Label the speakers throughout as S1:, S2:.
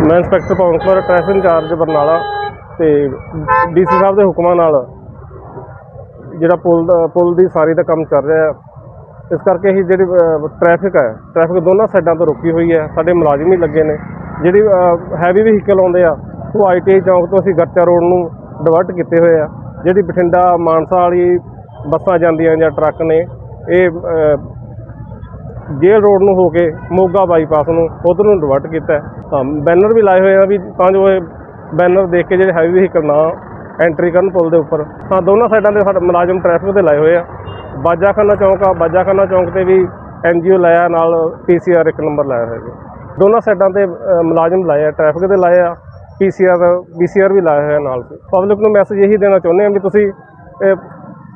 S1: ਮੈਂ inspector Pawan Kumar traffic incharge Barnala ਤੇ DC ਸਾਹਿਬ ਦੇ ਹੁਕਮਾਂ ਨਾਲ ਜਿਹੜਾ ਪੁਲ ਦਾ ਪੁਲ ਦੀ ਸਾਰੀ ਦਾ ਕੰਮ ਚੱਲ ਰਿਹਾ ਹੈ। ਇਸ ਕਰਕੇ ਹੀ ਜਿਹੜੀ ਟ੍ਰੈਫਿਕ ਹੈ, ਟ੍ਰੈਫਿਕ ਦੋਨਾਂ ਸਾਈਡਾਂ ਤੋਂ ਰੁਕੀ ਹੋਈ ਹੈ। ਸਾਡੇ ਮੁਲਾਜ਼ਮ ਹੀ ਲੱਗੇ ਨੇ। ਜਿਹੜੀ ਹੈਵੀ ਵਹੀਕਲ ਆਉਂਦੇ ਆ, ਉਹ ਆਈਟੀਆਈ ਚੌਂਕ ਤੋਂ ਅਸੀਂ ਗਰਚਾ ਰੋਡ ਨੂੰ ਡਿਵਰਟ ਕੀਤੇ ਹੋਏ ਆ। ਜਿਹੜੀ ਬਠਿੰਡਾ ਮਾਨਸਾ ਵਾਲੀ ਬੱਸਾਂ ਜਾਂਦੀਆਂ ਜਾਂ ਟਰੱਕ ਨੇ, ਇਹ ਅ, ਜੇਲ੍ਹ ਰੋਡ ਨੂੰ ਹੋ ਕੇ ਮੋਗਾ ਬਾਈਪਾਸ ਨੂੰ ਉਧਰ ਨੂੰ ਡਿਵਰਟ ਕੀਤਾ ਤਾਂ ਬੈਨਰ ਵੀ ਲਾਏ ਹੋਏ ਆ ਵੀ ਤਾਂ ਜੋ ਇਹ ਬੈਨਰ ਦੇਖ ਕੇ ਜਿਹੜੇ ਹੈਵੀ ਵਹੀਕਲ ਨਾ ਐਂਟਰੀ ਕਰਨ ਪੁਲ ਦੇ ਉੱਪਰ। ਤਾਂ ਦੋਨਾਂ ਸਾਈਡਾਂ ਤੇ ਸਾਡੇ ਮੁਲਾਜ਼ਮ ਟ੍ਰੈਫਿਕ ਦੇ ਲਾਏ ਹੋਏ ਆ। ਬਾਜਾਖਾਨਾ ਚੌਂਕ ਆ ਬਾਜਾਖਾਨਾ ਚੌਂਕ ਤੇ ਵੀ ਐਨਜੀਓ ਲਾਇਆ ਨਾਲ ਪੀਸੀਆਰ ਇੱਕ ਨੰਬਰ ਲਾਇਆ ਹੋਇਆ ਜੀ। ਦੋਨਾਂ ਸਾਈਡਾਂ ਤੇ ਮੁਲਾਜ਼ਮ ਲਾਏ ਆ ਟ੍ਰੈਫਿਕ ਦੇ ਲਾਏ ਆ ਪੀਸੀਆਰ ਪੀਸੀਆਰ ਵੀ ਲਾਇਆ ਹੋਇਆ ਨਾਲ। ਪਬਲਿਕ ਨੂੰ ਮੈਸੇਜ ਇਹੀ ਦੇਣਾ ਚਾਹੁੰਦੇ ਆ ਵੀ ਤੁਸੀਂ ਇਹ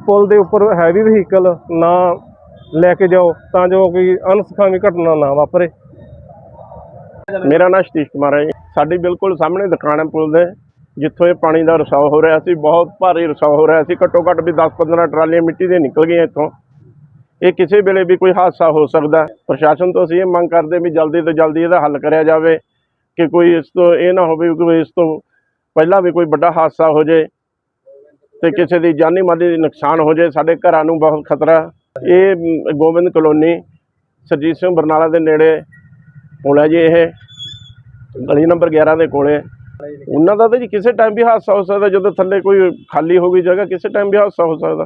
S1: ਪੁਲ ਦੇ ਉੱਪਰ ਹੈਵੀ ਵਹੀਕਲ ਨਾ ਲੈ ਕੇ ਜਾਓ ਤਾਂ ਜੋ ਕੋਈ ਅਨਸਖਾਵੀ ਘਟਨਾ ਨਾ ਵਾਪਰੇ।
S2: ਮੇਰਾ ਨਾਮ ਸਤੀਸ਼ ਕੁਮਾਰ ਹੈ ਜੀ। ਸਾਡੀ ਬਿਲਕੁਲ ਸਾਹਮਣੇ ਦੁਕਾਨ ਹੈ ਪੁਲ ਦੇ, ਜਿੱਥੋਂ ਇਹ ਪਾਣੀ ਦਾ ਰਿਸਾਵ ਹੋ ਰਿਹਾ ਸੀ, ਬਹੁਤ ਭਾਰੀ ਰਿਸਾਵ ਹੋ ਰਿਹਾ ਸੀ। ਘੱਟੋ ਘੱਟ ਵੀ 10-15 ਟਰਾਲੀਆਂ ਮਿੱਟੀ ਦੀਆਂ ਨਿਕਲ ਗਈਆਂ ਇੱਥੋਂ। ਇਹ ਕਿਸੇ ਵੇਲੇ ਵੀ ਕੋਈ ਹਾਦਸਾ ਹੋ ਸਕਦਾ ਪ੍ਰਸ਼ਾਸਨ ਤੋਂ ਅਸੀਂ ਇਹ ਮੰਗ ਕਰਦੇ ਵੀ ਜਲਦੀ ਤੋਂ ਜਲਦੀ ਇਹਦਾ ਹੱਲ ਕਰਿਆ ਜਾਵੇ, ਕਿ ਕੋਈ ਇਸ ਤੋਂ ਇਹ ਨਾ ਹੋਵੇ ਕਿ ਇਸ ਤੋਂ ਪਹਿਲਾਂ ਵੀ ਕੋਈ ਵੱਡਾ ਹਾਦਸਾ ਹੋ ਜਾਏ ਤੇ ਕਿਸੇ ਦੀ ਜਾਨੀ ਮਾਲੀ ਨੁਕਸਾਨ ਹੋ ਜਾਏ। ਸਾਡੇ ਘਰਾਂ ਨੂੰ ਬਹੁਤ ਖਤਰਾ ਇਹ ਗੋਬਿੰਦ ਕਲੋਨੀ ਸਰਜੀਤ ਸਿੰਘ ਬਰਨਾਲਾ ਦੇ ਨੇੜੇ ਪੁਲ ਹੈ ਜੀ ਇਹ। ਗਲੀ ਨੰਬਰ 11 ਦੇ ਕੋਲੇ। ਉਹਨਾਂ ਦਾ ਤਾਂ ਜੀ ਕਿਸੇ ਟਾਈਮ ਵੀ ਹਾਦਸਾ ਹੋ ਸਕਦਾ, ਜਦੋਂ ਥੱਲੇ ਕੋਈ ਖਾਲੀ ਹੋ ਗਈ ਜਗ੍ਹਾ, ਕਿਸੇ ਟਾਈਮ ਵੀ ਹਾਦਸਾ ਹੋ ਸਕਦਾ।